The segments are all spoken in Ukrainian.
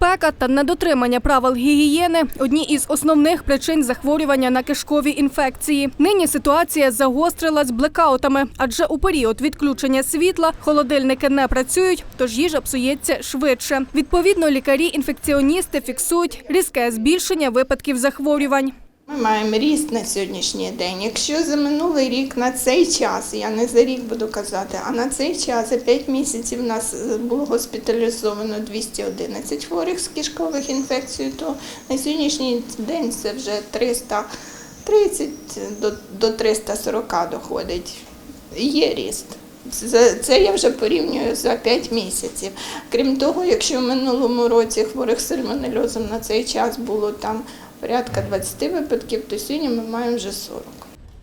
Спека та недотримання правил гігієни одні із основних причин захворювання на кишкові інфекції. Нині ситуація загострилась блекаутами, адже у період відключення світла холодильники не працюють, тож їжа псується швидше. Відповідно, лікарі-інфекціоністи фіксують різке збільшення випадків захворювань. Ми маємо ріст на сьогоднішній день. Якщо за минулий рік на цей час, я не за рік буду казати, а на цей час за 5 місяців нас е, було госпіталізовано 211 хворих з кишкових інфекцій, то на сьогоднішній день це вже 330 до, до 340 доходить. Є ріст. Це я вже порівнюю за 5 місяців. Крім того, якщо в минулому році хворих сальмонельозом на цей час було там порядка 20 випадків, то сьогодні ми маємо вже 40.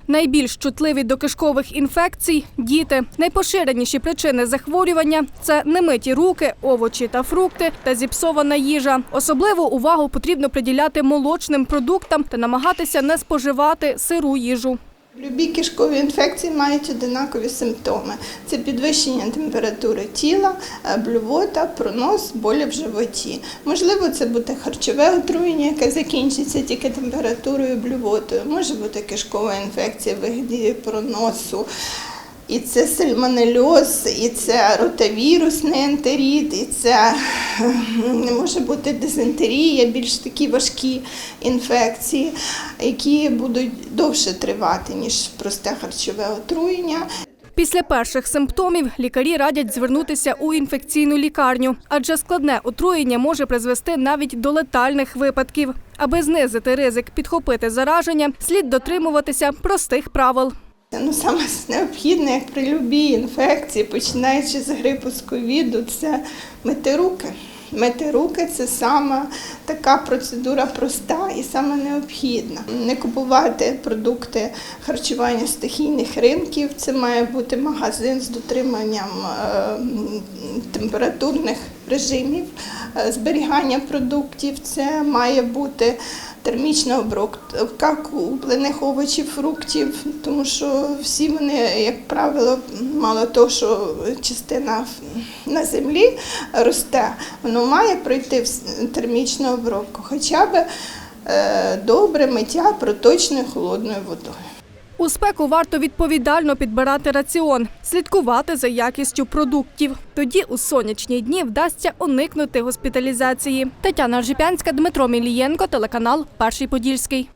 Найбільш чутливі до кишкових інфекцій діти. Найпоширеніші причини захворювання це немиті руки, овочі та фрукти та зіпсована їжа. Особливу увагу потрібно приділяти молочним продуктам та намагатися не споживати сиру їжу. Любі кишкові інфекції мають одинакові симптоми: це підвищення температури тіла, е, блювота, пронос, болі в животі. Можливо, це буде харчове отруєння, яке закінчиться тільки температурою, блювотою. Може бути кишкова інфекція вигляді проносу. І це сальмонельоз, і це ротавірусний ентерит, і це не може бути дизентерія, більш такі важкі інфекції, які будуть довше тривати, ніж просте харчове отруєння. Після перших симптомів лікарі радять звернутися у інфекційну лікарню, адже складне отруєння може призвести навіть до летальних випадків. Аби знизити ризик підхопити зараження, слід дотримуватися простих правил. Ну, саме необхідне, як при любій інфекції, починаючи з грипу з ковіду, це мити руки. Мити руки це саме така процедура проста і саме необхідна. Не купувати продукти харчування стихійних ринків. Це має бути магазин з дотриманням е, температурних режимів е, зберігання продуктів. Це має бути термічна обробка куплених овочів, фруктів, тому що всі вони, як правило, мало того, що частина на землі росте, воно має пройти в термічну обробку, хоча б е, добре миття проточною холодною водою. У спеку варто відповідально підбирати раціон, слідкувати за якістю продуктів. Тоді у сонячні дні вдасться уникнути госпіталізації. Тетяна Ржипянська, Дмитро Мілієнко, телеканал Перший Подільський.